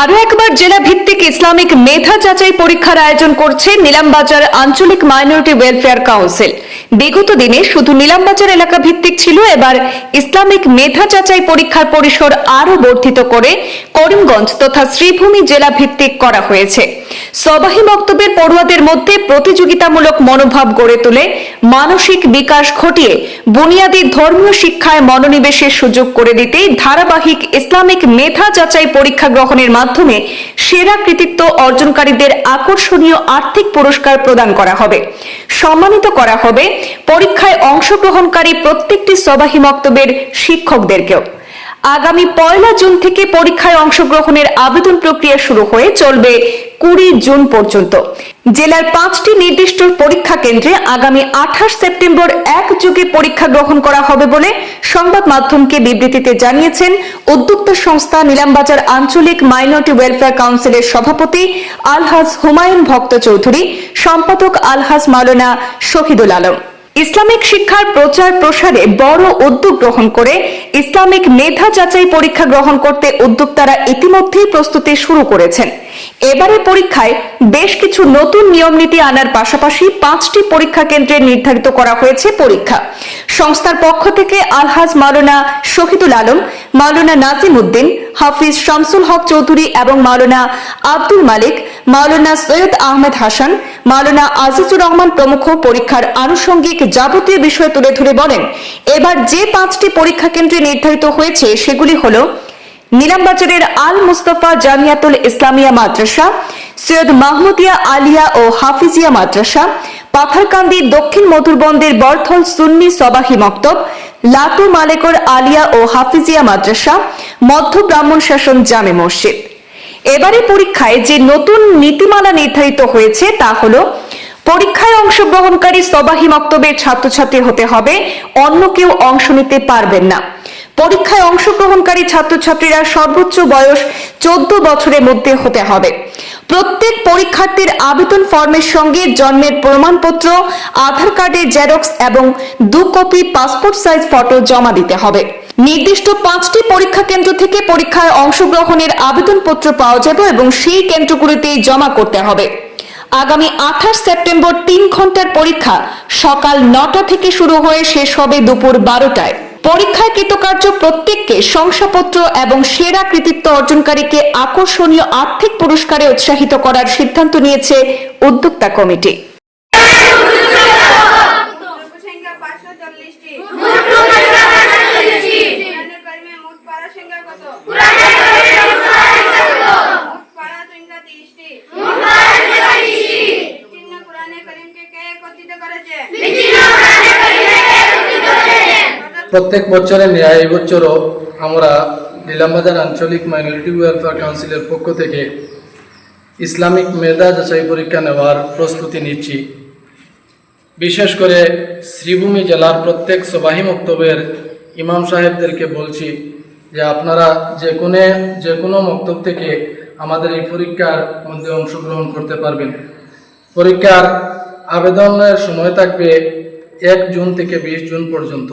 আরও একবার জেলা ভিত্তিক ইসলামিক মেধা যাচাই পরীক্ষার আয়োজন করছে নীলামবাজার আঞ্চলিক মাইনরিটি ওয়েলফেয়ার কাউন্সিল। বিগত দিনে শুধু নীলামবাজার এলাকা ভিত্তিক ছিল, এবার ইসলামিক মেধা যাচাই পরীক্ষার পরিসর আরও বর্ধিত করে করিমগঞ্জ তথা শ্রীভূমি জেলা ভিত্তিক করা হয়েছে। সবাহী বক্তব্যের পড়ুয়াদের মধ্যে প্রতিযোগিতামূলক মনোভাব গড়ে তোলে, মানসিক বিকাশ ঘটিয়ে বুনিয়াদী ধর্মীয় শিক্ষায় মনোনিবেশের সুযোগ করে দিতে ধারাবাহিক ইসলামিক মেধা যাচাই পরীক্ষা গ্রহণের মাধ্যমে সেরা কৃতিত্ব অর্জনকারীদের আকর্ষণীয় আর্থিক পুরস্কার প্রদান করা হবে। সম্মানিত করা হবে পরীক্ষায় অংশগ্রহণকারী প্রত্যেকটি সবাহী মক্তবের শিক্ষকদেরকেও। আগামী পয়লা জুন থেকে পরীক্ষায় অংশগ্রহণের আবেদন প্রক্রিয়া শুরু হয়ে চলবে কুড়ি জুন পর্যন্ত। জেলার পাঁচটি নির্দিষ্ট পরীক্ষা কেন্দ্রে আগামী আঠাশ সেপ্টেম্বর এক যুগে পরীক্ষা গ্রহণ করা হবে বলে সংবাদ মাধ্যমকে বিবৃতিতে জানিয়েছেন উদ্যোক্তা সংস্থা নিলামবাজার আঞ্চলিক মাইনরিটি ওয়েলফেয়ার কাউন্সিলের সভাপতি আলহাজ হুমায়ুন ভক্ত চৌধুরী, সম্পাদক আলহাজ মাওলানা শহীদুল আলম। ইসলামিক শিক্ষার প্রচার প্রসারে বড় উদ্যোগ গ্রহণ করে ইসলামিক মেধা যাচাই পরীক্ষা গ্রহণ করতে উদ্যোক্তারা ইতিমধ্যেই প্রস্তুতি শুরু করেছেন। এবারে পরীক্ষায় বেশ কিছু নতুন নিয়ম নীতি আনার পাশাপাশি পাঁচটি পরীক্ষা কেন্দ্রে নির্ধারিত করা হয়েছে পরীক্ষা। সংস্থার পক্ষ থেকে আলহাজ মাওলানা শহীদুল আলম, মাওলানা নাজিম উদ্দিন, হাফিজ শামসুল হক চৌধুরী এবং মাওলানা আব্দুল মালিক, মাওলানা সৈয়দ আহমেদ হাসান মাওলানা আজিজুর রহমান প্রমুখ পরীক্ষার আনুষঙ্গিক যাবতীয় বিষয় তুলে ধরে বলেন, এবার যে পাঁচটি পরীক্ষা কেন্দ্রে নির্ধারিত হয়েছে সেগুলি হল, নিলামবাজারের আল মুস্তফা জামিয়াতুল ইসলামিয়া মাদ্রাসা, সৈয়দ মাহমুদিয়া আলিয়া ও হাফিজিয়া মাদ্রাসা, পাথারকান্দি দক্ষিণ মধুরবন্দের বরথল সুন্নি সবাহি মক্তব, লাতু মালেকর আলিয়া ও হাফিজিয়া মাদ্রাসা, মধ্য ব্রাহ্মণ শাসন জামে মসজিদ। এবারে পরীক্ষায় যে নতুন নীতিমালা নির্ধারিত হয়েছে তা হলো, পরীক্ষায় অংশগ্রহণকারী সবাহি মক্তবের ছাত্রছাত্রী হতে হবে, অন্য কেউ অংশ নিতে পারবেন না। পরীক্ষায় অংশগ্রহণকারী ছাত্রছাত্রীরা সর্বোচ্চ বয়স চোদ্দ বছরের মধ্যে হতে হবে। প্রত্যেক পরীক্ষার্থীর আবেদন ফর্মের সঙ্গে জন্মের প্রমাণপত্র, আধার কার্ডের জেরক্স এবং দু কপি পাসপোর্ট সাইজ ফটো জমা দিতে হবে। নির্দিষ্ট পাঁচটি পরীক্ষা কেন্দ্র থেকে পরীক্ষায় অংশগ্রহণের আবেদনপত্র পাওয়া যাবে এবং সেই কেন্দ্রগুলিতেই জমা করতে হবে। আগামী আঠাশ সেপ্টেম্বর তিন ঘণ্টার পরীক্ষা সকাল নটা থেকে শুরু হয়ে শেষ হবে দুপুর বারোটায়। পরীক্ষায় কৃতকার্য প্রত্যেককে শংসাপত্র এবং সেরা কৃতিত্ব অর্জনকারীকে আকর্ষণীয় আর্থিক পুরস্কারে উৎসাহিত করার সিদ্ধান্ত নিয়েছে উদ্যোক্তা কমিটি। প্রত্যেক বছরের ন্যায় এই বছরও আমরা নীলামবাজার আঞ্চলিক মাইনরিটি ওয়েলফেয়ার কাউন্সিলের পক্ষ থেকে ইসলামিক মেধা যাচাই পরীক্ষা নেওয়ার প্রস্তুতি নিচ্ছি। বিশেষ করে শ্রীভূমি জেলার প্রত্যেক সবাহী মক্তবের ইমাম সাহেবদেরকে বলছি যে আপনারা যে কোনো যে কোনো মক্তব থেকে আমাদের এই পরীক্ষার মধ্যে অংশগ্রহণ করতে পারবেন। পরীক্ষার আবেদনের সময় থাকবে এক জুন থেকে বিশ জুন পর্যন্ত।